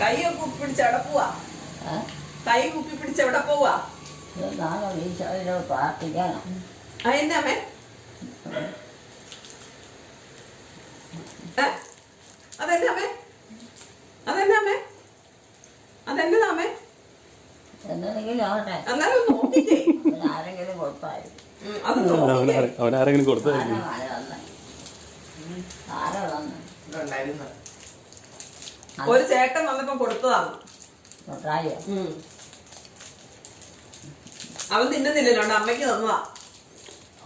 കൈയൊക്കെ പിടിച്ച് എവിടെ പോവാ? കൈ കുപ്പി പിടിച്ച് എവിടെ പോവാ? അമ്മേ? അതെന്താ അതെന്നാ അമ്മേ? അതെന്നാ അമ്മേ? അതെന്നതാ അമ്മേ? എന്തെങ്കിലും ആവട്ടെ. എന്നാലും നോക്കിക്കേ. ആരെങ്കിലും നോക്കിക്കേ അവനാരെങ്കിലും കൊടുത്തായിരിക്കും ആരാ വന്നെ. ആരാ ഒരു ചേട്ടൻ വന്നപ്പോ കൊടുത്തതാണ്. അവൻ തിന്നുന്നില്ലല്ലോ അമ്മയ്ക്ക് തന്നതാ.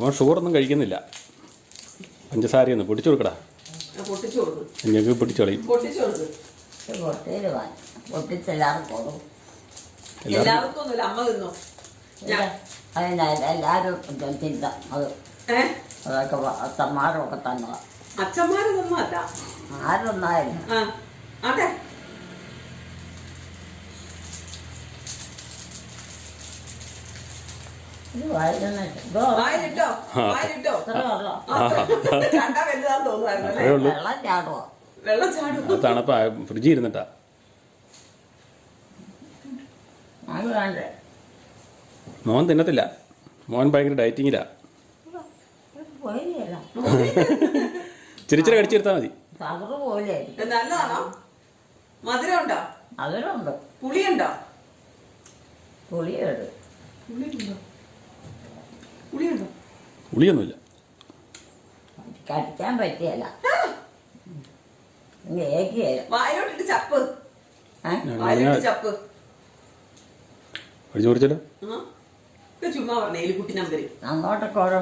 അവൻ ഷുഗറൊന്നും കഴിക്കുന്നില്ല. പഞ്ചസാര ഒന്ന് പൊട്ടിച്ചു കൊടുക്കടാ. ഞങ്ങൾക്ക് പൊട്ടിച്ചു കളയും. എല്ലാവർക്കും ഒന്നുമില്ല. അമ്മ തിന്നു. അതിന് എല്ലാവരും ചിന്ത അത് ഏ? അതൊക്കെ അത്തന്മാരൊക്കെ തന്നതാ. ആരൊന്നായാലും ആ അതെ തണുപ്പാ ഇരുന്നിട്ടാ. അത് വേണ്ടേ? മോൻ തിന്നത്തില്ല. മോൻ ഭയങ്കര ഡയറ്റിങ്ങിലാ. ചിരിച്ചിരി കടിച്ചെടുത്താൽ മതി. നല്ലതാണോ? മധുരം ഉണ്ടോ അതിലുണ്ട് പുളിയുണ്ടോ? പുളിയുണ്ട്. പുളിയുണ്ടോ? പുളിയുണ്ടോ? ഉളിയൊന്നുമില്ല കടിക്കാൻ പറ്റിയല്ല. വായിലോട്ടിട്ട് ചപ്പ്. വായിലോട്ട് ചപ്പ്. അടിച്ചു കുറിച്ചല്ലോ ചുമ്മാ പറഞ്ഞ എലിക്കുട്ടി നമ്പര്. അങ്ങോട്ടൊക്കെ ഓരോ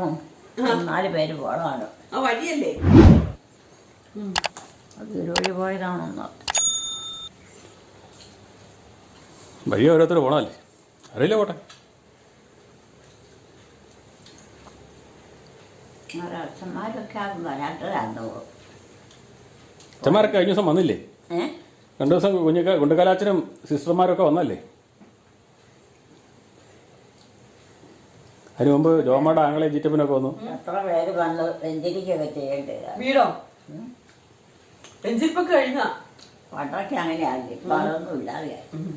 നാല് പേര് ആ വഴിയല്ലേ? അത് പോയതാണെന്നോ. വഴി ഓരോരുത്തർ പോണല്ലേ അറിയില്ല പോട്ടെ. അച്ഛന്മാരൊക്കെ വരാട്ടരാന്ന് പോകും. അച്ഛന്മാരൊക്കെ കഴിഞ്ഞ ദിവസം വന്നില്ലേ? ഏ? രണ്ടു ദിവസം കുഞ്ഞൊക്കെ ഗുണ്ടകലാച്ചനും സിസ്റ്റർമാരൊക്കെ വന്നല്ലേ? അതിന് മുമ്പ് ജോമയുടെ ആങ്ങളെ ജിറ്റപ്പിനൊക്കെ വന്നു. എത്ര പേര് വന്ന് വെഞ്ചരിക്കൊക്കെ ചെയ്യേണ്ടത് വീടോ? വെഞ്ചിരിപ്പൊക്കെ കഴിഞ്ഞ? പണ്ടൊക്കെ അങ്ങനെയാണ് ഇപ്പൊ അതൊന്നും ഇല്ലാതെയായി.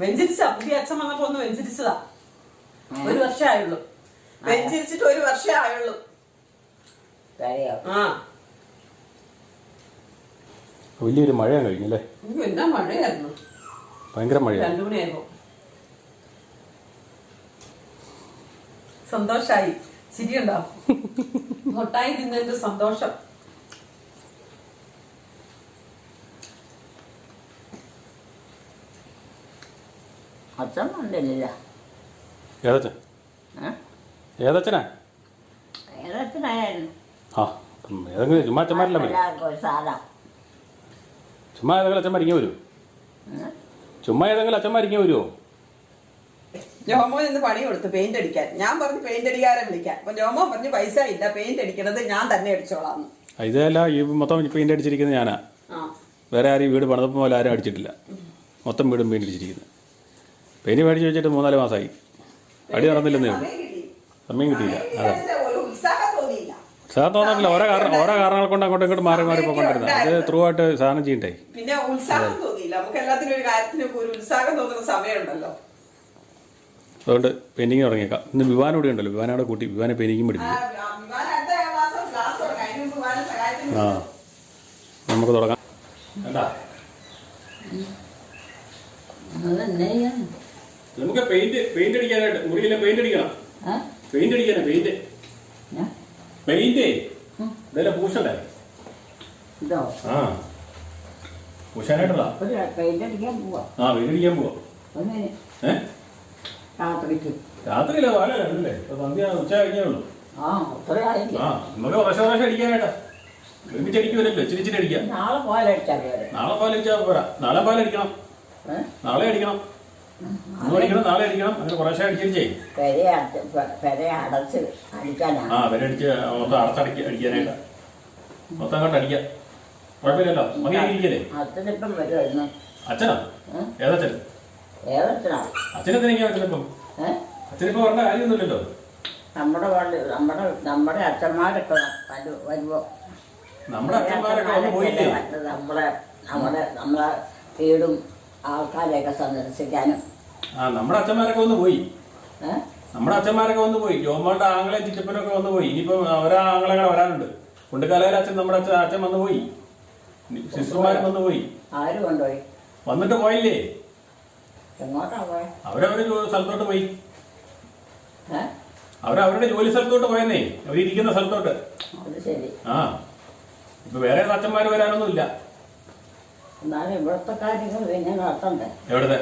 വെഞ്ചരിച്ച പുതിയ അച്ഛൻ വന്നപ്പോ ഒന്ന് വെഞ്ചരിച്ചതാ. ഒരു വർഷമേ ആയുള്ളൂ. വെഞ്ചരിച്ചിട്ട് ഒരു ആയുള്ളൂ. ആ. വലിയൊരു മഴയാണ് കഴിഞ്ഞല്ലേ? എന്നാ മഴയായിരുന്നു? ഭയങ്കര മഴയാണ് രണ്ടു മണിയായപ്പോ. സന്തോഷായി. ചിരിയുണ്ടോ? മുട്ടായി തിന്നതിന്റെ സന്തോഷം. അച്ഛൻ വന്നില്ല ഏതച്ഛൻ? ഏ? ഏതച്ഛനാ? ഏതച്ഛനായാലും. ആ ഉം, ഏതെങ്കിലും ചുമ്മാ അച്ഛന്മാരല്ല ഏതെങ്കിലും അച്ഛന്മാരിങ്ങി ചുമ്മാ ഏതെങ്കിലും അച്ഛന്മാർ വരുമോ ജോമോൻ ഇന്ന് പണി കൊടുത്തു പെയിന്റ് അടിക്കാൻ. ഞാൻ പറഞ്ഞു പെയിന്റ് അടിക്കാരെ വിളിക്കാൻ. അപ്പൊ ജോമോൻ പറഞ്ഞു പൈസ ഇല്ല പെയിന്റ് അടിക്കണത് ഞാൻ തന്നെ അടിച്ചോളാം ഇതല്ല ഈ മൊത്തം പെയിന്റ് അടിച്ചിരിക്കുന്നത് ഞാനാ. വേറെ ആരും വീട് പണിതപ്പോൾ പോലെ ആരും അടിച്ചിട്ടില്ല. മൊത്തം വീടും പെയിന്റ് അടിച്ചിരിക്കുന്നത് പെയിന്റ് മേടിച്ച് വെച്ചിട്ട് മൂന്നാൽ മാസമായി അടി നടന്നില്ലെന്നേ ഉള്ളൂ. സമയം കിട്ടി. സമയം കിട്ടിയില്ല. അതെ. സാധനം തോന്നില്ല. ഓരോ കാരണം ഓരോ കാരണങ്ങൾ കൊണ്ട് അങ്ങോട്ടും ഇങ്ങോട്ട് മാറി മാറി പോകണ്ടിരുന്നത് അത് ത്രൂ ആയിട്ട് സാധനം ചെയ്യണ്ടേ? പിന്നെ ഉത്സാഹം തോന്നിയില്ല. നമുക്ക് എല്ലാത്തിനും ഒരു കാര്യത്തിനും ഒരു ഉത്സാഹം തോന്നുന്ന സമയമുണ്ടല്ലോ. അതുകൊണ്ട് പെയിന്റിങ് തുടങ്ങിയേക്കാം. ഇന്ന് വിവാനം കൂടി ഉണ്ടല്ലോ. വിവാനോടെ കൂട്ടി. വിവാനെ പെയിന്റിങ്ങും ആ, പഠിപ്പിക്കും ആ, നമുക്ക് തുടങ്ങാം. നമുക്ക് പെയിന്റ് പെയിന്റ് അടിക്കാനായിട്ട് മുറിയിലെ പെയിന്റ് അടിക്കണം. പെയിന്റ് അടിക്കാനാ പെയിന്റ് പെയിന്റ് ഇതല്ലേ പൂശണ്ടേ? ഇതോ? ആ. പൂശാനായിട്ടുള്ള ഒരു പെയിന്റ് അടിക്കാൻ പോവാ. ആ പെയിന്റ് അടിക്കാൻ പോവാ. ഏ? രാത്രിക്ക്. രാത്രിയില്ല ഇപ്പൊ സന്ധ്യ ഉച്ച കഴിഞ്ഞേ ഉള്ളൂ. ആ അത്രയായില്ല ആ നമുക്ക് പ്രാവശ്യം പ്രാവശ്യം അടിക്കാനായിട്ടാ. ഒരുമിച്ച് അടിക്കുമല്ലോ ഇച്ചിരി ഇച്ചിരി അടിക്കാം. നാളെ പോലടിച്ചാൽ പോരെ. നാളെ പാലടിച്ചാൽ പോരാ. നാളെ പാലടിക്കണം നാളെ അടിക്കണം. ഇന്ന് അടിക്കണം നാളെ അടിക്കണം. അങ്ങനെ കുറേശ്ശെ അടിച്ചിരിച്ചേ. പെര അടച്ച് പെ- പെര അടച്ച് അടിക്കാനാണ് ആ അവരടിച്ച് മൊത്തം അടച്ചടക്കി അടിക്കാനായിട്ടാ. മൊത്തം അങ്ങോട്ട് അടിക്കാം. കുഴപ്പമില്ലല്ലോ. മതി ഇരിക്കല്ലേ? അച്ഛനിപ്പം വരുമായിരുന്നു അച്ഛനാ? ഏതച്ഛൻ? കാര്യമൊന്നുമില്ലല്ലോ നമ്മുടെ പള്ളി നമ്മുടെ നമ്മുടെ അച്ഛന്മാരൊക്കെ വരു- വരുമ്പോ നമ്മുടെ നമ്മളെ നമ്മുടെ നമ്മളെ വീടും ആൾക്കാരെയൊക്കെ സന്ദർശിക്കാനും. ആ നമ്മുടെ അച്ഛന്മാരൊക്കെ ഒന്ന് പോയി. നമ്മുടെ അച്ഛന്മാരൊക്കെ വന്ന് പോയി. ജോമോളുടെ ആങ്ങളെ ചിറ്റപ്പനൊക്കെ വന്ന് പോയി. ഇനിയിപ്പോ അവരാ ആങ്ങളെ വരാനുണ്ട്? കൊണ്ടുകാലയിൽ അച്ഛൻ നമ്മുടെ അച്ഛൻ അച്ഛൻ വന്ന് പോയി. സിസ്റ്റർമാരും വന്ന് പോയി. ആര് കൊണ്ടുപോയി? വന്നിട്ട് പോയില്ലേ? അവരവരുടെ ജോ- സ്ഥലത്തോട്ട് പോയി. ഏഹ് അവരവരുടെ ജോലി സ്ഥലത്തോട്ട് പോയെന്നേ. അവരിയ്ക്കുന്ന സ്ഥലത്തോട്ട്. അത് ശരി. ആ. ഇപ്പൊ വേറെ അച്ഛന്മാര് വരാനൊന്നും ഇല്ല എന്നാലും ഇവിടുത്തെ കാര്യങ്ങൾ പിന്നെ നടത്തണ്ടേ? എവിടുത്തെ?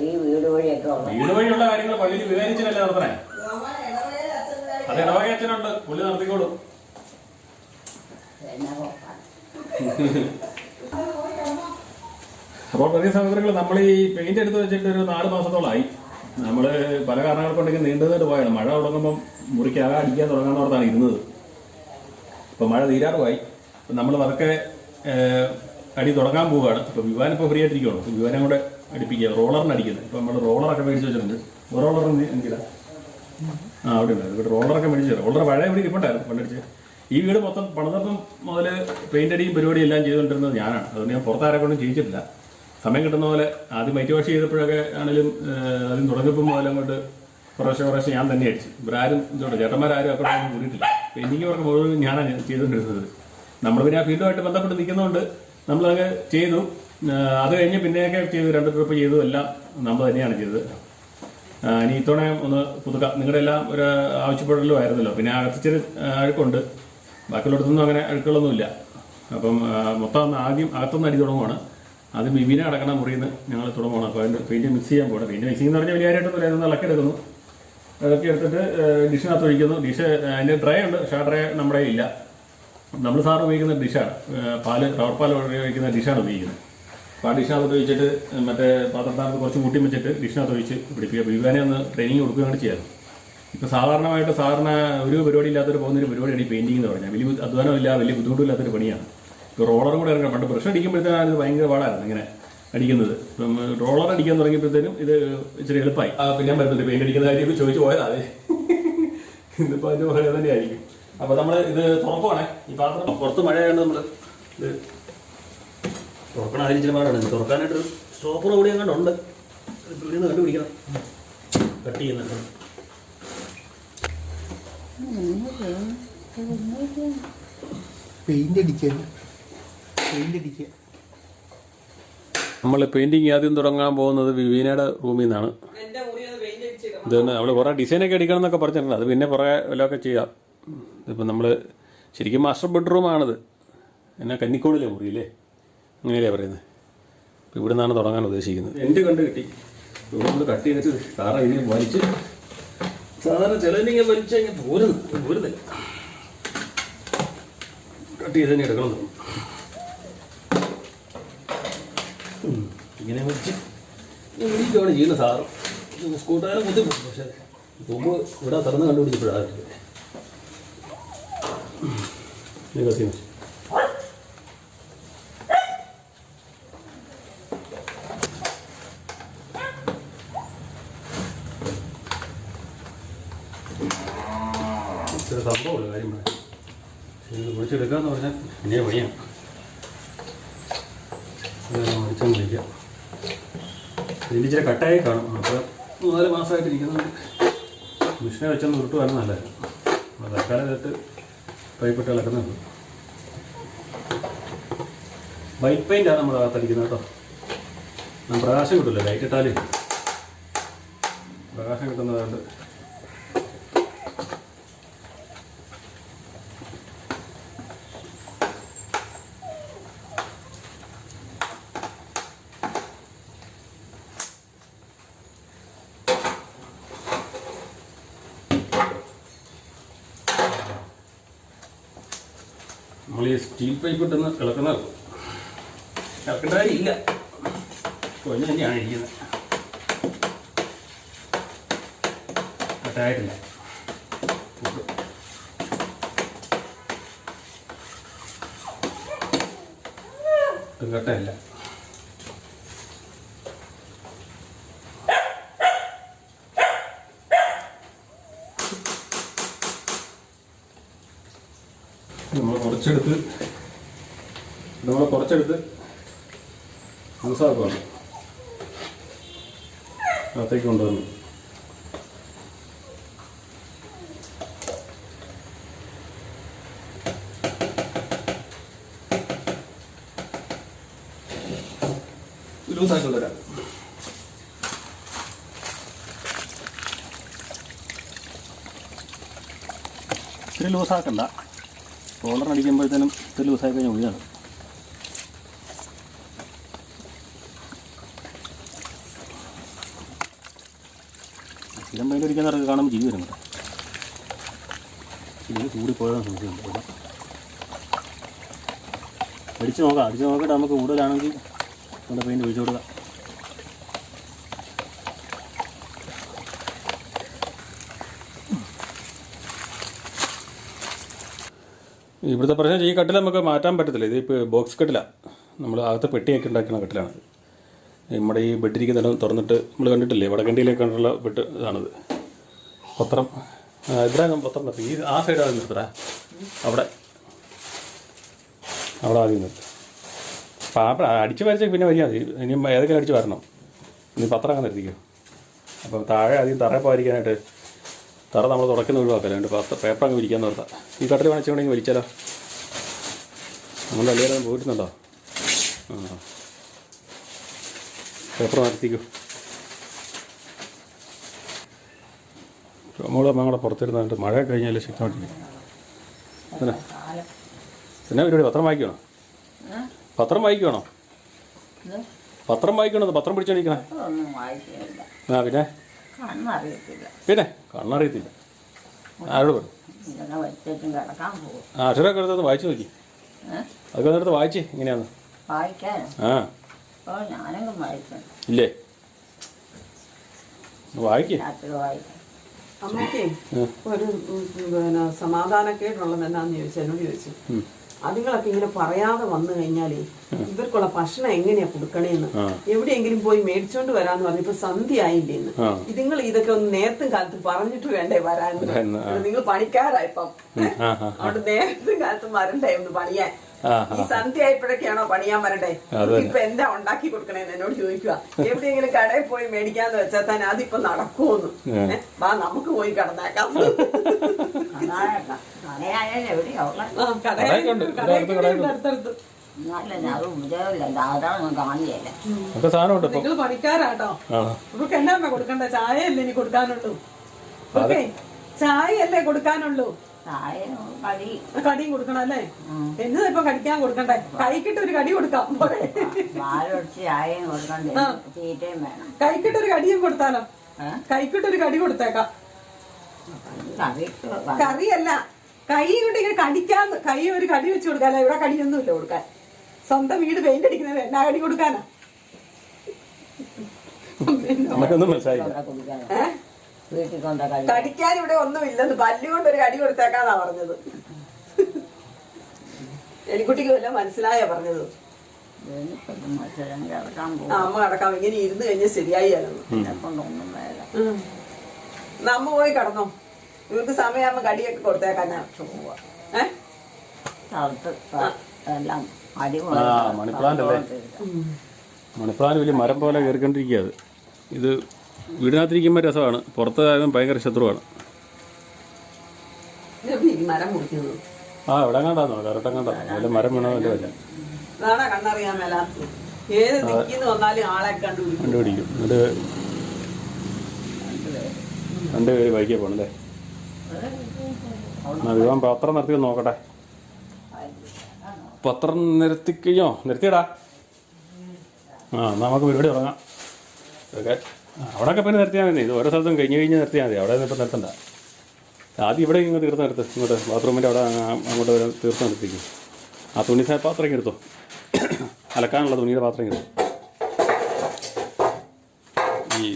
ഈ വീട് വഴിയൊക്കെ ഉള്ള വീട് വഴിയുള്ള കാര്യങ്ങൾ പള്ളിയിൽ വിവേചനല്ലേ നടത്തണേ? അത് ഇടവക അച്ഛനുണ്ട്. പുള്ളി നടത്തിക്കോളൂ. എന്നാ അപ്പോൾ പുതിയ സഹോദരങ്ങൾ നമ്മൾ ഈ പെയിന്റ് എടുത്ത് വെച്ചിട്ട് ഒരു നാല് മാസത്തോളമായി നമ്മൾ പല കാരണങ്ങൾ കൊണ്ടെങ്കിൽ നീണ്ടതായിട്ട് പോയാണ് മഴ തുടങ്ങുമ്പം മുറിക്കാകെ അടിക്കാൻ തുടങ്ങാന്നോർത്താണ് ഇരുന്നത്. ഇപ്പം മഴ തീരാറുമായി. നമ്മൾ അതൊക്കെ അടി തുടങ്ങാൻ പോവുകയാണ്. ഇപ്പോൾ വിവാൻ ഇപ്പോൾ ഫ്രീ ആയിട്ടിരിക്കുകയാണ് അപ്പോൾ വിവാനം കൂടെ അടിപ്പിക്കുക. റോളറിന് അടിക്കുന്നത്. ഇപ്പം നമ്മൾ റോളറൊക്കെ മേടിച്ച് വെച്ചിട്ടുണ്ട്. റോളർ എനിക്കില്ല ആ അവിടെ ഉണ്ട്. ഇവിടെ റോളറൊക്കെ മേടിച്ചു റോളർ പഴയ ഇവിടെ ഇരിപ്പുണ്ടായിരുന്നു. പണ്ടടിച്ച് ഈ വീട് മൊത്തം പണിതപ്പം മുതൽ പെയിന്റ് അടിയും പരിപാടിയും എല്ലാം ചെയ്തുകൊണ്ടിരുന്നത് ഞാനാണ്. അതുകൊണ്ട് ഞാൻ പുറത്താരെ കൊണ്ടും ചെയ്യിച്ചിട്ടില്ല. സമയം കിട്ടുന്ന പോലെ ആദ്യം മൈറ്റ് വാഷ് ചെയ്തപ്പോഴൊക്കെ ആണെങ്കിലും ആദ്യം തുടങ്ങിയപ്പോൾ മുതൽ അങ്ങോട്ട് കുറേശ്ശെ കുറേശ്ശെ ഞാൻ തന്നെ അടിച്ചു. ഇവരാരും ഇതോടെ ചേട്ടന്മാരും ഒന്നും കൂടിയിട്ടില്ല. എനിക്ക് വർക്ക് മുഴുവൻ ഞാനാണ് ചെയ്തുകൊണ്ടിരുന്നത്. നമ്മൾ പിന്നെ ആ ഫീൽഡുമായിട്ട് ബന്ധപ്പെട്ട് നിൽക്കുന്നതുകൊണ്ട് നമ്മളങ്ങ് ചെയ്തു. അത് കഴിഞ്ഞ് പിന്നെയൊക്കെ ചെയ്തു. രണ്ട് ട്രിപ്പ് ചെയ്തു. എല്ലാം നമ്മൾ തന്നെയാണ് ചെയ്തത്. ഇനി ഇത്തവണ ഒന്ന് പുതുക്കാം. നിങ്ങളുടെ എല്ലാം ഒരു ആവശ്യപ്പെടലും ആയിരുന്നല്ലോ. പിന്നെ അകത്തിച്ചിരി അഴുക്കുണ്ട്. ബാക്കിയുള്ളിടത്തൊന്നും അങ്ങനെ അഴുക്കുകളൊന്നുമില്ല. അപ്പം മൊത്തം ആദ്യം അകത്തുനിന്ന് അടി തുടങ്ങുവാണ്. ആദ്യം മിമിനെ അടക്കണ മുറിയിൽ നിന്ന് ഞങ്ങൾ തുടങ്ങണം. അപ്പോൾ അതിന്റെ പെയിന്റ് മിക്സ് ചെയ്യാൻ പോകണം പെയിന്റ് മിക്സിംഗ് എന്ന് പറഞ്ഞാൽ വലിയതായിട്ടൊന്നും ഇതൊന്ന് ഇളക്കി എടുക്കുന്നു ഇളക്കി എടുത്തിട്ട് ഡിഷിനകത്ത് ഒഴിക്കുന്നു. ഡിഷ് അതിന്റെ ഡ്രൈ ഉണ്ട്. പക്ഷേ ആ ഡ്രൈ നമ്മുടെ ഇല്ല. നമ്മൾ സാർ ഉപയോഗിക്കുന്ന ഡിഷാണ് പാൽ റവർ പാൽ ഉപയോഗിക്കുന്ന ഡിഷാണ് ഉപയോഗിക്കുന്നത്. അപ്പോൾ ആ ഡിഷിനകത്ത് ഒഴിച്ചിട്ട് മറ്റേ പാത്രത്തിനകത്ത് കുറച്ച് കൂട്ടി വെച്ചിട്ട് ഡിഷിനകത്ത് ഒഴിച്ച് പിടിപ്പിക്കുക. വിവാനെ ഒന്ന് ട്രെയിനിങ് കൊടുക്കുകയാണ് ചെയ്യാറ്. ഇപ്പോൾ സാധാരണമായിട്ട് സാധാരണ ഒരു പരിപാടി ഇല്ലാത്തൊരു പോകുന്നൊരു പരിപാടിയാണ് ഈ പെയിന്റിംഗ് എന്ന് പറഞ്ഞാൽ. വലിയ അധ്വാനമില്ല വലിയ ബുദ്ധിമുട്ടില്ലാത്തൊരു പണിയാണ്. റോളർ കൂടെ ഇറങ്ങണം. പണ്ട് ബ്രഷ് അടിക്കുമ്പോഴത്തേക്കും ഇത് ഭയങ്കര പാടായിരുന്നു ഇങ്ങനെ അടിക്കുന്നത്. ഇപ്പം റോളർ അടിക്കാൻ തുടങ്ങിയപ്പോഴത്തേനും ഇത് ഇച്ചിരി എളുപ്പമായി. ആ പിന്നെ? വരുന്നുണ്ട് പെയിന്റ് അടിക്കുന്ന കാര്യം ഇപ്പൊ ചോദിച്ചു പോയതാ അതെ. ഇതിപ്പോൾ അതിന്റെ പുറകെ തന്നെയായിരിക്കും. അപ്പോൾ നമ്മൾ ഇത് തുറക്കുവാണേ. ഈ പാത്രം പുറത്ത് മഴയായതുകൊണ്ട് നമ്മൾ ഇത് തുറക്കണ കാര്യം ഇച്ചിരി പാടാണ്. തുറക്കാനായിട്ട് സ്റ്റോപ്പർ കൂടി അങ്ങോട്ട് ഉണ്ട് ഇവിടെ നിന്ന് കണ്ടുപിടിക്കണം. കട്ട് ചെയ്യുന്നുണ്ട്. പെയിന്റ് അടിക്കാൻ. പെയിന്റ് അടിക്കുക. നമ്മൾ പെയിന്റിങ് ആദ്യം തുടങ്ങാൻ പോകുന്നത് വിവീനയുടെ റൂമിൽ നിന്നാണ്. ഇത് അവൾ കുറേ ഡിസൈനൊക്കെ അടിക്കണം എന്നൊക്കെ പറഞ്ഞിട്ടുണ്ട്. അത് പിന്നെ കുറേ വല്ലതൊക്കെ ചെയ്യാം. ഇതിപ്പോൾ നമ്മൾ ശരിക്കും മാസ്റ്റർ ബെഡ്റൂമാണിത് എന്നാ കന്നിക്കോണിലെ മുറിയില്ലേ അങ്ങനെയല്ലേ പറയുന്നത്. അപ്പോൾ ഇവിടെ നിന്നാണ് തുടങ്ങാൻ ഉദ്ദേശിക്കുന്നത്. എന്റെ കണ്ട് കിട്ടി. ഇവിടെ നമ്മൾ കട്ട് ചെയ്തിട്ട് കാരണം ഇനി വലിച്ച് സാധാരണ ചിലതിങ്ങനെ വലിച്ച് കഴിഞ്ഞാൽ പോരുന്നു പോരുന്നില്ല കട്ട് ചെയ്ത് തന്നെ എടുക്കണം എന്ന്. ഇങ്ങനെ വെച്ച് ഇവിടേക്കാണ് ചെയ്യുന്നത് സാറ് സ്കൂട്ടുകാരെ ബുദ്ധിമുട്ട് പക്ഷേ പോകുമ്പോൾ ഇവിടെ തുറന്ന് കണ്ടുപിടിച്ചപ്പോഴാണ് സംഭവമുള്ള കാര്യം വിളിച്ചെടുക്കാന്ന് പറഞ്ഞാൽ വലിയ പണിയാണ് വിളിക്കാം ഇതിന്റെ ഇച്ചിരി കട്ടായി കാണും. അപ്പോൾ മൂന്നാൽ മാസമായിട്ടിരിക്കുന്നുണ്ട് മിഷനെ വെച്ചൊന്ന് ഉരുട്ടുവായിരുന്നു നല്ലതായിരുന്നു. അപ്പോൾ തൽക്കാലം ഇതിട്ട് പൈപ്പിട്ട് ഇളക്കുന്നുണ്ട് വൈറ്റ് പെയിന്റാണ് നമ്മൾ അകത്തടിക്കുന്നത് കേട്ടോ. പ്രകാശം കിട്ടില്ല ലൈറ്റ് ഇട്ടാൽ പ്രകാശം കിട്ടുന്നതുകൊണ്ട് കിട്ടുന്ന കിളക്കുന്നതാകും കിളക്കേണ്ട കാര്യമില്ല കൊഞ്ഞ് തന്നെയാണ് ഇരിക്കുന്നത്. കട്ടായിട്ടില്ല കട്ടയില്ല. നമ്മൾ കുറച്ചെടുത്ത് നമ്മൾ കുറച്ചെടുത്ത് മനസ്സാക്കുകയാണ് അകത്തേക്ക് കൊണ്ടുവന്നു. ലൂസാക്കി കൊണ്ടുവരാം ഇത്തിരി ലൂസാക്കണ്ട. കോളർ അടിക്കുമ്പോഴത്തേനും ഇത്തിരി ലൂസായി കഴിഞ്ഞാൽ ഒഴിയാണ് അടിക്കുന്നവർക്ക് കാണുമ്പോൾ ജീവി വരും കേട്ടോ. ഇത് കൂടിപ്പോയതാണ് സംശയം. അടിച്ച് നോക്കാം. അടിച്ച് നോക്കിയിട്ട് നമുക്ക് കൂടുതലാണെങ്കിൽ നമ്മുടെ പെയിന്റ് ഒഴിച്ചു കൊടുക്കാം. ഇവിടുത്തെ പ്രശ്നം ഈ കട്ടിൽ നമുക്ക് മാറ്റാൻ പറ്റത്തില്ല. ഇത് ഇപ്പോൾ ബോക്സ് കട്ടിലാണ് നമ്മൾ അകത്ത് പെട്ടിയൊക്കെ ഉണ്ടാക്കുന്ന കട്ടിലാണ്. നമ്മുടെ ഈ ബെഡിരിക്കുന്ന തുറന്നിട്ട് നമ്മൾ കണ്ടിട്ടില്ലേ? വടക്കണ്ടിയിലേക്കുള്ള ബെഡ് ഇതാണിത്. പത്രം ഇബ്രാഹിം പത്രം നിർത്തി. ഈ ആ സൈഡ് ആദ്യം നിർത്തടാ. അവിടെ. അവിടെ ആദ്യം നിർത്തി. അപ്പം ആ അടിച്ച് വരച്ച പിന്നെ വരിക മതി. ഇനി ഏതൊക്കെ അടിച്ച് വരണം? ഇനി പത്രം അങ്ങനെ നിർത്തിക്കോ. അപ്പം താഴെ ആദ്യം തറ പോയിരിക്കാനായിട്ട് തറ നമ്മൾ തുടക്കുന്ന ഒഴിവാക്കല്ലോ? രണ്ട് പേപ്പർ അങ്ങ് വിരിക്കാൻ നിർത്താം ഈ കട്ടിൽ വേണിച്ചുകൊണ്ടെങ്കിൽ വലിച്ചാലോ നമ്മൾ അല്ലേ പോയിട്ടുണ്ടോ? ആ. പേപ്പർ നിർത്തിക്കോ നമ്മൾ നമ്മളെ പുറത്തിരുന്നിട്ട് മഴ കഴിഞ്ഞാൽ ശക്തമായിട്ടിരിക്കും പിന്നെ പരിപാടി പത്രം വായിക്കണോ പത്രം വായിക്കണോ പത്രം വായിക്കണോ പത്രം പിടിച്ചോണ്ടിരിക്കണേ ആ പിന്നെ? പിന്നെ? കണ്ണറിയത്തില്ല. ആരോട് പറഞ്ഞു ആ അക്ഷരമൊക്കെ എടുത്തത് വായിച്ചു നോക്കി. അതൊക്കെ ഒന്നെടുത്ത് വായിച്ചേ എങ്ങനെയാന്ന് ആ. ഇല്ലേ? വായിക്കാം. അമ്മയ്ക്ക് ഒരു പിന്നെ സമാധാനക്കേടുള്ളത് എന്നാന്ന് ചോദിച്ചു എന്നോട് ചോദിച്ചു. അതുങ്ങളൊക്കെ ഇങ്ങനെ പറയാതെ വന്നു കഴിഞ്ഞാലേ ഇവർക്കുള്ള ഭക്ഷണം എങ്ങനെയാ കൊടുക്കണേന്ന്? എവിടെയെങ്കിലും പോയി മേടിച്ചോണ്ട് വരാന്ന് പറഞ്ഞപ്പോ സന്ധ്യ ആയില്ലേന്ന് ആ. ഇതുങ്ങൾ ഇതൊക്കെ ഒന്ന് നേരത്തും കാലത്ത് പറഞ്ഞിട്ട് വേണ്ടേ വരാൻ? നിങ്ങൾ പണിക്കാരായിപ്പം അവിടെ നേരത്തും കാലത്ത് വരണ്ടേ ഒന്ന് പണിയാൻ? ഈ സന്ധ്യ ആയപ്പോഴൊക്കെയാണോ പണിയാൻ വരണ്ടേ? അത്. ഇപ്പൊ എന്താ ഉണ്ടാക്കി കൊടുക്കണേന്ന് എന്നോട് ചോദിക്കുക എവിടെയെങ്കിലും കടയിൽ പോയി മേടിക്കാന്ന് വെച്ചാൽ തന്നെ അതിപ്പോ നടക്കുമെന്ന്. വാ നമുക്ക് പോയി കടന്നേക്കാം. നിങ്ങൾ പണിക്കാരാട്ടോ. ഇവർക്ക് എന്നാ കൊടുക്കണ്ട? ചായ അല്ലേ ഇനി കൊടുക്കാനുള്ളൂ. ഓക്കെ ചായ അല്ലേ കൊടുക്കാനുള്ളൂ. കടിയും കൊടുക്കണം അല്ലേ. എന്നതാ ഇപ്പൊ കടിക്കാൻ കൊടുക്കണ്ടേ? കൈക്കിട്ട് ഒരു കടി കൊടുക്കാം. കൈക്കിട്ട് ഒരു കടിയും കൊടുത്താലോ? കൈക്കിട്ട് ഒരു കടി കൊടുത്തേക്കാം. കറിയല്ല. കൈ കൊണ്ട് ഇങ്ങനെ കടിക്കാന്ന് കൈ ഒരു കടി വെച്ച് കൊടുക്കാല്ല ഇവിടെ കടിയൊന്നുമില്ല കൊടുക്കാൻ. സ്വന്തം വീട് പെയിന്റ് അടിക്കുന്നത് എന്നാ കടി കൊടുക്കാനാ? നമുക്കൊന്നും മനസ്സിലായില്ല? വീട്ടിൽ കൊണ്ട കടിക്കാൻ ഇവിടെ ഒന്നുമില്ലെന്ന് പല്ലുകൊണ്ട് ഒരു കടി കൊടുത്തേക്കാന്നാ പറഞ്ഞത്. എലിക്കുട്ടിക്ക് വല്ല മനസ്സിലായ പറഞ്ഞത്? മത്സരം കിടക്കാൻ ആ, പോകും അമ്മ കിടക്കാം. ഇങ്ങനെ ഇരുന്ന് കഴിഞ്ഞാൽ ശരിയായി എന്നെ കൊണ്ടൊന്നും വേല നമ്മ അമ്മ പോയി കിടന്നോ. ഇവർക്ക് സമയമാകുമ്പോ കടിയൊക്കെ കൊടുത്തേക്കാൻ ഞാൻ. ഏ? എല്ലാം ആ, മണിപ്ലാന്റ് അല്ലേ? മണിപ്ലാന്റ് വലിയ മരം പോലെ കയറിക്കൊണ്ടിരിക്കുക അത്. ഇത് വീടിനകത്തിരിക്കുമ്പോൾ രസമാണ്. പുറത്ത് ആയാലും ഭയങ്കര ശത്രുവാണ്. ആ ഇവിടെ കണ്ടാന്നോ കറക്റ്റ് കണ്ടോ വല്ല മരം വേണോ വല്ല ഏത് വന്നാലും ആളെ കണ്ടുപിടിക്കും. കണ്ടുപിടിക്കും. എന്നിട്ട് രണ്ടുപേര് ബൈക്കിൽ പോകണല്ലേ എന്നാ വിവാൻ പത്രം നിർത്തി നോക്കട്ടെ. പത്രം നിർത്തിക്കഴിഞ്ഞോ നിർത്തിയടാ ആ നമുക്ക് പരിപാടി തുടങ്ങാം. ഓക്കെ. അവിടെയൊക്കെ പിന്നെ നിർത്തിയാൽ മതി. ഇത് ഓരോ സ്ഥലത്തും കഴിഞ്ഞ് കഴിഞ്ഞ് നിർത്തിയാൽ മതി. അവിടെ ഇപ്പം നിർത്തണ്ട. ആദ്യം ഇവിടെ ഇങ്ങോട്ട് തീർത്ത് നിർത്ത്. ഇങ്ങോട്ട് ബാത്റൂമിന്റെ അവിടെ അങ്ങോട്ട് വരെ തീർത്ത് നിർത്തിക്കും. ആ തുണി പാത്രം എടുത്തോ. അലക്കാനുള്ള തുണിയുടെ പാത്രം എടുത്തു. ഈ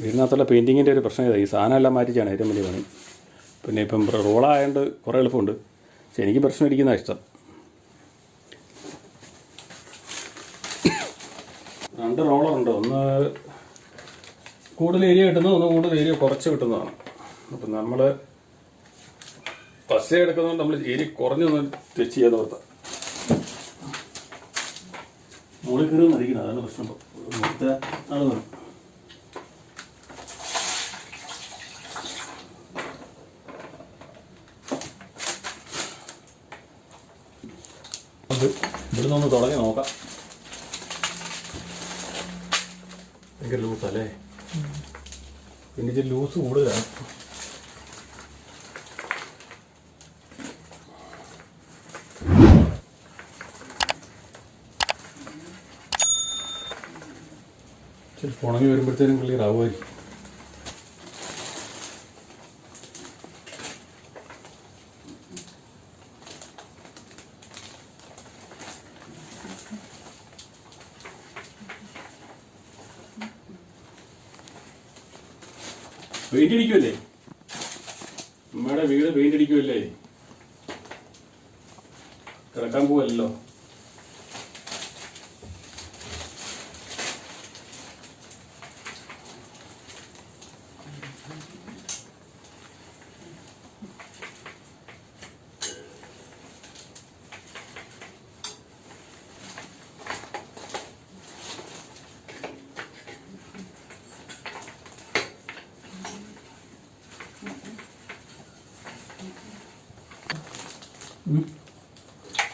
വീടിനകത്തുള്ള പെയിന്റിങ്ങിന്റെ ഒരു പ്രശ്നം ഇതാണ് ഈ സാധനം എല്ലാം മാറ്റിച്ചാണ് ഏറ്റവും വലിയ പണി. പിന്നെ ഇപ്പം റോളായതുകൊണ്ട് കുറേ എളുപ്പമുണ്ട്. പക്ഷെ എനിക്ക് പ്രശ്നം ഇരിക്കുന്നതാണ് ഇഷ്ടം. രണ്ട് റോളറുണ്ട് ഒന്ന് കൂടുതൽ ഏരിയ കിട്ടുന്നത് ഒന്ന് കൂടുതൽ ഏരിയ കുറച്ച് കിട്ടുന്നതാണ്. അപ്പം നമ്മൾ പശ എടുക്കുന്നതുകൊണ്ട് നമ്മൾ ഏരി കുറഞ്ഞൊന്ന് ടച്ച് ചെയ്യാതെ നിർത്താം. മുകളിൽ കയറി അതാണ് പ്രശ്നം. മൊത്തം ആൾ വേണം അത് ഇവിടെ നിന്ന് തുടങ്ങി നോക്കാം. ലൂസല്ലേ പിന്നെ ഇത് ലൂസ് കൂടുതലാണ്. ചിലപ്പോൾ ഉണങ്ങി വരുമ്പോഴത്തേനും ക്ലിയർ ആവുമായിരിക്കും പെയിന്റ് അടിക്കുമല്ലേ നമ്മുടെ വീട് പെയിന്റ് അടിക്കുമല്ലേ കിടക്കാൻ പോവല്ലോ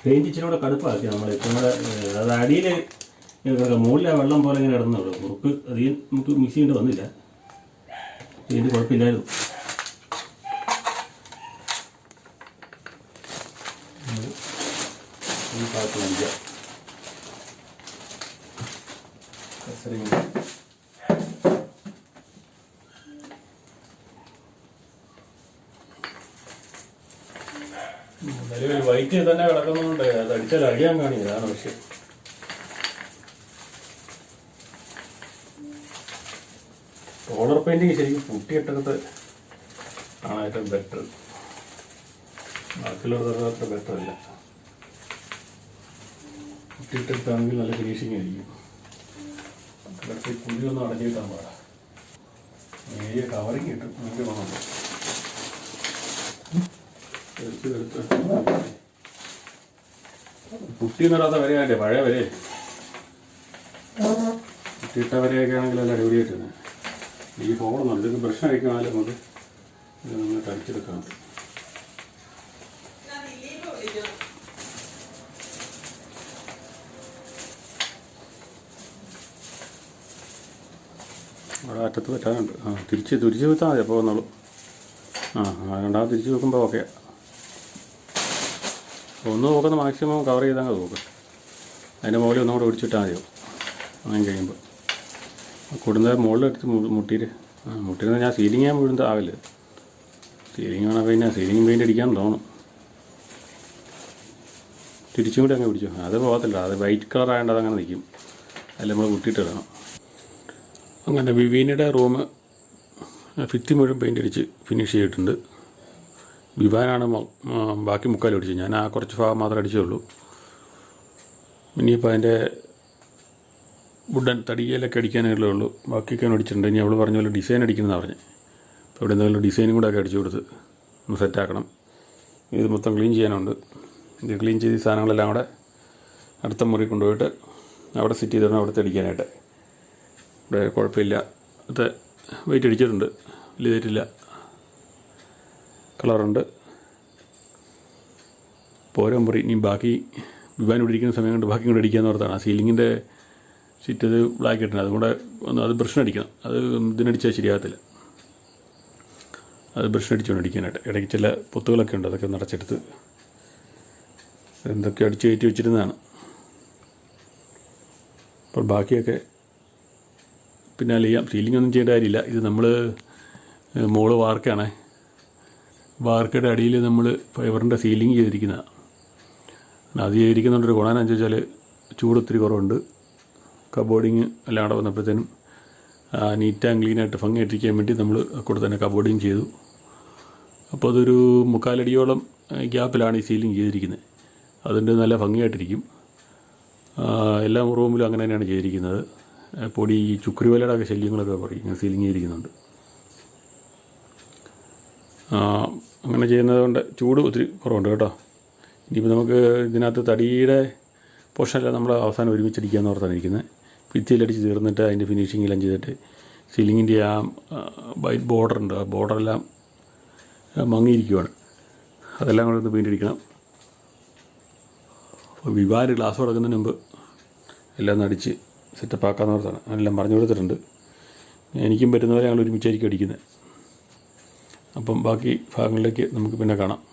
പെയിന്റ് ഇച്ചിരി കൂടെ കടുപ്പാക്കി നമ്മൾ ഇപ്പം കൂടെ അത് അടിയിൽ മുകളിലെ വെള്ളം പോലെ ഇങ്ങനെ കിടന്നുള്ളൂ കുറുക്ക് അധികം നമുക്ക് മിക്സ് ചെയ്യേണ്ടി വന്നില്ല. പെയിന്റ് കുഴപ്പമില്ലായിരുന്നു ഈ ഭാഗത്ത് നനയ്ക്കാം. കസരയും കൂടെ. നിലവിൽ വൈറ്റ് തന്നെ കിടക്കുന്നുണ്ട്. അത് അടിച്ചാൽ അഴിയാൻ അതാണ് വിഷയം റോളർ പെയിന്റിങ് ശരിക്കും പുട്ടിയിട്ടത് ആണ് ഏറ്റവും ബെറ്റർ ബാക്കിയുള്ളവർക്ക് അത്ര ബെറ്റർ അല്ല. പൊട്ടിയിട്ടെടുത്താണെങ്കിൽ നല്ല ഫിനിഷിങ് ആയിരിക്കും. കുഴിയൊന്നും അടഞ്ഞിട്ടാൻ പാടാ. ഏരിയ കവറിങ് കിട്ടും നമുക്ക് വേണം. എടുത്ത് എടുത്ത് പുട്ടി നടാത്ത വരെയല്ലേ പഴയ വരെ കുട്ടിയിട്ട വരെയൊക്കെ ആണെങ്കിൽ നല്ല അടിപൊളിയായിട്ട് ഈ ഫോൺ നല്ലൊരു ബ്രഷ് അടിക്കാനാലും നമുക്ക് നമ്മൾ നന്നായിട്ട് അവിടെ അറ്റത്ത് പറ്റാനുണ്ട്. ആ തിരിച്ച് തിരിച്ച് വെച്ചാൽ മതി. അപ്പോൾ വന്നോളൂ ആ രണ്ടാമത് തിരിച്ച് വെക്കുമ്പോൾ ഓക്കെ ഒന്ന് നോക്കുന്ന മാക്സിമം കവർ ചെയ്താൽ നോക്ക്. അതിന്റെ മുകളിൽ ഒന്നും കൂടെ ഒടിച്ചിട്ടാൽ മതിയോ? അങ്ങനെ കഴിയുമ്പോൾ കൂടുന്ന മുകളിലെടുത്ത് മുട്ടിയിട്ട് ആ മുട്ടിയിരുന്ന ഞാൻ സീലിംഗ് ഞാൻ വീഴുന്നത് ആവില്ല സീലിംഗ് വേണം പിന്നെ സീലിംഗ് പെയിന്റ് അടിക്കാൻ തോന്നും. തിരിച്ചും കൂടി അങ്ങ് പിടിച്ചു. അത് പോകത്തില്ല. അത് വൈറ്റ് കളർ ആയതുകൊണ്ട് അതങ്ങനെ നിൽക്കും അതിൽ നമ്മൾ കുട്ടിയിട്ട് ഇടണം അങ്ങനെ വിവീനയുടെ റൂം ഭിത്തി മുഴുവൻ പെയിന്റ് അടിച്ച് ഫിനിഷ് ചെയ്തിട്ടുണ്ട്. വിവാനാണ് ബാക്കി മുക്കാൽ അടിച്ചത് ഞാൻ ആ കുറച്ച് ഭാഗം മാത്രമേ അടിച്ചുള്ളൂ ഇനിയിപ്പോൾ അതിന്റെ വുഡൻ തടിയിലൊക്കെ അടിക്കാനേ ഉള്ളൂ. ബാക്കിയൊക്കെ അടിച്ചിട്ടുണ്ട് ഇനി അവൾ പറഞ്ഞ പോലെ ഡിസൈൻ അടിക്കുന്നതാണ് പറഞ്ഞത് അപ്പോൾ ഇവിടെ എന്തെങ്കിലും ഡിസൈനും കൂടെ ഒക്കെ അടിച്ചു കൊടുത്ത് ഒന്ന് സെറ്റാക്കണം ഇത് മൊത്തം ക്ലീൻ ചെയ്യാനുണ്ട്. ഇത് ക്ലീൻ ചെയ്ത് സാധനങ്ങളെല്ലാം കൂടെ അടുത്ത മുറി കൊണ്ടുപോയിട്ട് അവിടെ സെറ്റ് ചെയ്തിടണം അവിടുത്തെ അടിക്കാനായിട്ട്. ഇവിടെ കുഴപ്പമില്ല. അത് വെയിറ്റ് അടിച്ചിട്ടുണ്ട് വലിയ തെറ്റില്ല കളറുണ്ട്. പോരാൻ പറയും ഇനി ബാക്കി വിവാൻ ഇവിടെ ഇരിക്കുന്ന സമയം കൊണ്ട് ബാക്കി കൂടെ അടിക്കാന്ന് ഓർത്താണ്. ആ സീലിങ്ങിന്റെ സീറ്റ് അത് ബ്ലാക്ക് ഇട്ടുണ്ട് അതുകൊണ്ട് ഒന്ന് അത് ബ്രഷ് അടിക്കണം. അത് ഇതിനടിച്ചാൽ ശരിയാകത്തില്ല. അത് ബ്രഷ് അടിച്ചുകൊണ്ട് അടിക്കാനായിട്ട്. ഇടയ്ക്ക് ചില പൊത്തുകളൊക്കെ ഉണ്ട് അതൊക്കെ നടച്ചെടുത്ത് എന്തൊക്കെ അടിച്ചു കയറ്റി വെച്ചിരുന്നതാണ്. അപ്പോൾ ബാക്കിയൊക്കെ പിന്നാലെ ചെയ്യാം. സീലിംഗ് ഒന്നും ചെയ്യേണ്ട കാര്യമില്ല. ഇത് നമ്മൾ മോൾ വാർക്കാണ്. വാർക്കയുടെ അടിയിൽ നമ്മൾ ഫൈബറിന്റെ സീലിംഗ് ചെയ്തിരിക്കുന്നതാണ് അത് ചെയ്തിരിക്കുന്നതുകൊണ്ടൊരു എന്ന് വെച്ചാൽ ചൂട് ഒത്തിരി കുറവുണ്ട്. കബോർഡിങ് എല്ലാം അവിടെ വന്നപ്പോഴത്തേനും നീറ്റ് ആൻഡ് ക്ലീനായിട്ട് ഭംഗിയായിട്ടിരിക്കാൻ വേണ്ടി നമ്മൾ കൂടെ തന്നെ കബോർഡിങ് ചെയ്തു. അപ്പോൾ അതൊരു മുക്കാലടിയോളം ഗ്യാപ്പിലാണ് ഈ സീലിംഗ് ചെയ്തിരിക്കുന്നത് അതിന്റെ നല്ല ഭംഗിയായിട്ടിരിക്കും. എല്ലാ റൂമിലും അങ്ങനെ തന്നെയാണ് ചെയ്തിരിക്കുന്നത്. പൊടി ഈ ചുക്രിവലയുടെ ഒക്കെ ശല്യങ്ങളൊക്കെ പറയും ഇങ്ങനെ സീലിംഗ് ചെയ്തിരിക്കുന്നുണ്ട്. അങ്ങനെ ചെയ്യുന്നത് കൊണ്ട് ചൂട് ഒത്തിരി കുറവുണ്ട് കേട്ടോ. ഇനിയിപ്പോൾ നമുക്ക് ഇതിനകത്ത് തടിയുടെ പോർഷനെല്ലാം നമ്മൾ അവസാനം ഒരുമിച്ചടിക്കാമെന്ന് ഓർത്താണ് ഇരിക്കുന്നത്. ഭിത്തിയിലടിച്ച് തീർന്നിട്ട് അതിന്റെ ഫിനിഷിംഗ് എല്ലാം ചെയ്തിട്ട് സീലിങ്ങിന്റെ ആ വൈറ്റ് ബോർഡർ ഉണ്ട്. ആ ബോർഡറെല്ലാം മങ്ങിയിരിക്കുവാണ്. അതെല്ലാം കൂടെ ഒന്ന് പെയിന്റ് അടിക്കണം. അപ്പോൾ വിവാര് ഗ്ലാസ് കൊടുക്കുന്നതിന് മുമ്പ് എല്ലാം ഒന്ന് അടിച്ച് സെറ്റപ്പ് ആക്കാമെന്ന് ഓർത്താണ്. എല്ലാം പറഞ്ഞു കൊടുത്തിട്ടുണ്ട്. എനിക്കും പറ്റുന്നവരെ ഞങ്ങൾ ഒരുമിച്ചായിരിക്കും അടിക്കുന്നത്. അപ്പം ബാക്കി ഭാഗങ്ങളിലേക്ക് നമുക്ക് പിന്നെ കാണാം.